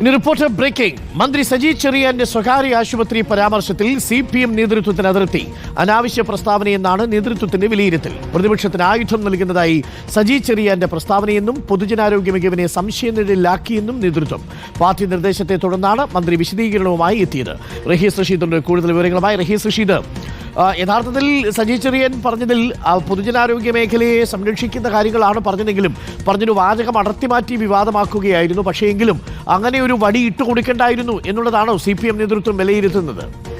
ഇനി report breaking. മന്ത്രി സജി ചെറിയാന്റെ സ്വകാര്യ ആശുപത്രി പരാമർശത്തിൽ സി പി എം നേതൃത്വത്തിന് അതിർത്തി. അനാവശ്യ പ്രസ്താവനയെന്നാണ് നേതൃത്വത്തിന്റെ വിലയിരുത്തൽ. പ്രതിപക്ഷത്തിന് ആയുധം നൽകുന്നതായി സജി ചെറിയാന്റെ പ്രസ്താവനയെന്നും പൊതുജനാരോഗ്യ മികവിനെ സംശയനിഴലിലാക്കിയെന്നും നേതൃത്വം. പാർട്ടി നിർദ്ദേശത്തെ തുടർന്നാണ് മന്ത്രി വിശദീകരണവുമായി എത്തിയത്. റഹീസ് റഷീദുണ്ട് കൂടുതൽ വിവരങ്ങളുമായി റഹീസ് റഷീദ്. യഥാർത്ഥത്തിൽ സജി ചെറിയൻ പറഞ്ഞതിൽ പൊതുജനാരോഗ്യ മേഖലയെ സംരക്ഷിക്കുന്ന കാര്യങ്ങളാണ് പറഞ്ഞതെങ്കിലും പറഞ്ഞൊരു വാചകം അടർത്തി മാറ്റി വിവാദമാക്കുകയായിരുന്നു. പക്ഷേ എങ്കിലും അങ്ങനെ ഒരു വടി ഇട്ടുകൊടുക്കേണ്ടായിരുന്നു എന്നുള്ളതാണോ സി പി എം നേതൃത്വം വിലയിരുത്തുന്നത്.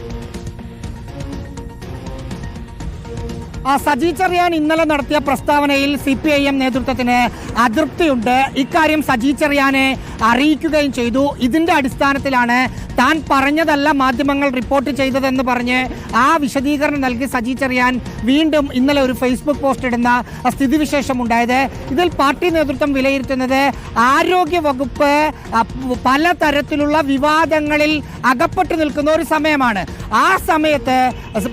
സജി ചെറിയാൻ ഇന്നലെ നടത്തിയ പ്രസ്താവനയിൽ സി പി ഐ എം നേതൃത്വത്തിന് അതൃപ്തിയുണ്ട്. ഇക്കാര്യം സജി ചെറിയാനെ അറിയിക്കുകയും ചെയ്തു. ഇതിന്റെ അടിസ്ഥാനത്തിലാണ് താൻ പറഞ്ഞതല്ല മാധ്യമങ്ങൾ റിപ്പോർട്ട് ചെയ്തതെന്ന് പറഞ്ഞ് ആ വിശദീകരണം നൽകി സജി ചെറിയാൻ വീണ്ടും ഇന്നലെ ഒരു ഫേസ്ബുക്ക് പോസ്റ്റ് ഇടുന്ന സ്ഥിതിവിശേഷം ഉണ്ടായത്. ഇതിൽ പാർട്ടി നേതൃത്വം വിലയിരുത്തുന്നത് ആരോഗ്യ വകുപ്പ് പലതരത്തിലുള്ള വിവാദങ്ങളിൽ അകപ്പെട്ടു നിൽക്കുന്ന ഒരു സമയമാണ്. ആ സമയത്ത്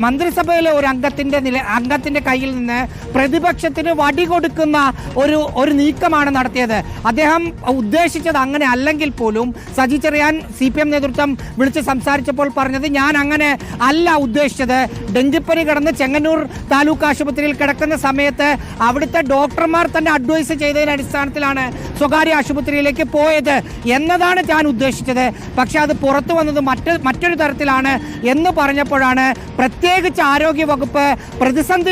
മന്ത്രിസഭയിലെ ഒരു അംഗത്തിന്റെ നില അംഗത്തിന്റെ കയ്യിൽ നിന്ന് പ്രതിപക്ഷത്തിന് വടി കൊടുക്കുന്ന ഒരു ഒരു നീക്കമാണ് നടത്തിയത്. അദ്ദേഹം ഉദ്ദേശിച്ചത് അങ്ങനെ അല്ലെങ്കിൽ പോലും Saji Cherian C P M നേതൃത്വം വിളിച്ച് സംസാരിച്ചപ്പോൾ പറഞ്ഞത് ഞാൻ അങ്ങനെ അല്ല ഉദ്ദേശിച്ചത്. ഡെങ്കിപ്പനി കിടന്ന് ചെങ്ങന്നൂർ താലൂക്ക് ആശുപത്രിയിൽ കിടക്കുന്ന സമയത്ത് അവിടുത്തെ ഡോക്ടർമാർ തന്നെ അഡ്വൈസ് ചെയ്തതിന്റെ അടിസ്ഥാനത്തിലാണ് സ്വകാര്യ ആശുപത്രിയിലേക്ക് പോയത് എന്നതാണ് ഞാൻ ഉദ്ദേശിച്ചത്. പക്ഷെ അത് പുറത്തു വന്നത് മറ്റ് മറ്റൊരു തരത്തിലാണ് എന്ന് പറഞ്ഞപ്പോഴാണ് പ്രത്യേകിച്ച് ആരോഗ്യ വകുപ്പ്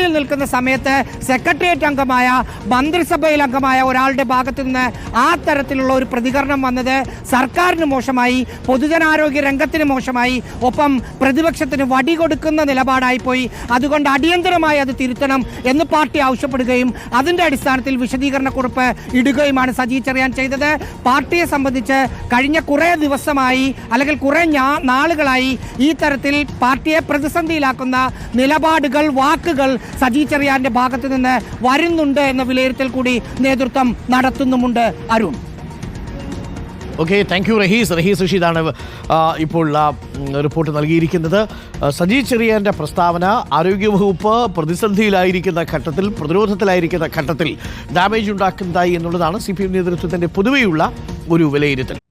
പ്രതിസന്ധിയിൽ നിൽക്കുന്ന സമയത്ത് സെക്രട്ടേറിയറ്റ് അംഗമായ മന്ത്രിസഭയിൽ അംഗമായ ഒരാളുടെ ഭാഗത്തു നിന്ന് ആ തരത്തിലുള്ള ഒരു പ്രതികരണം വന്നത് സർക്കാരിന് മോശമായി പൊതുജനാരോഗ്യ രംഗത്തിന് മോശമായി ഒപ്പം പ്രതിപക്ഷത്തിന് വടി കൊടുക്കുന്ന നിലപാടായി പോയി അതുകൊണ്ട് അടിയന്തരമായി അത് തിരുത്തണം എന്ന് പാർട്ടി ആവശ്യപ്പെടുകയും അതിന്റെ അടിസ്ഥാനത്തിൽ വിശദീകരണക്കുറിപ്പ് ഇടുകയുമാണ് സജി ചെറിയാൻ ചെയ്തത്. പാർട്ടിയെ സംബന്ധിച്ച് കഴിഞ്ഞ കുറേ ദിവസമായി അല്ലെങ്കിൽ കുറേ നാളുകളായി ഈ തരത്തിൽ പാർട്ടിയെ പ്രതിസന്ധിയിലാക്കുന്ന നിലപാടുകൾ വാക്കുകൾ സജി ചെറിയാന്റെ ഭാഗത്തു നിന്ന് വരുന്നുണ്ട് എന്ന വിലയിരുത്തൽ കൂടി നേതൃത്വം നടത്തുന്നുമുണ്ട് Arun. Okay thank you Rahees. Rahees റഷീദാണ് ഇപ്പോൾ റിപ്പോർട്ട് നൽകിയിരിക്കുന്നത്. സജി ചെറിയാന്റെ പ്രസ്താവന ആരോഗ്യവകുപ്പ് പ്രതിസന്ധിയിലായിരിക്കുന്ന ഘട്ടത്തിൽ പ്രതിരോധത്തിലായിരിക്കുന്ന ഘട്ടത്തിൽ ഡാമേജ് ഉണ്ടാക്കുന്നതായി എന്നുള്ളതാണ് സി പി എം പൊതുവെയുള്ള ഒരു വിലയിരുത്തൽ.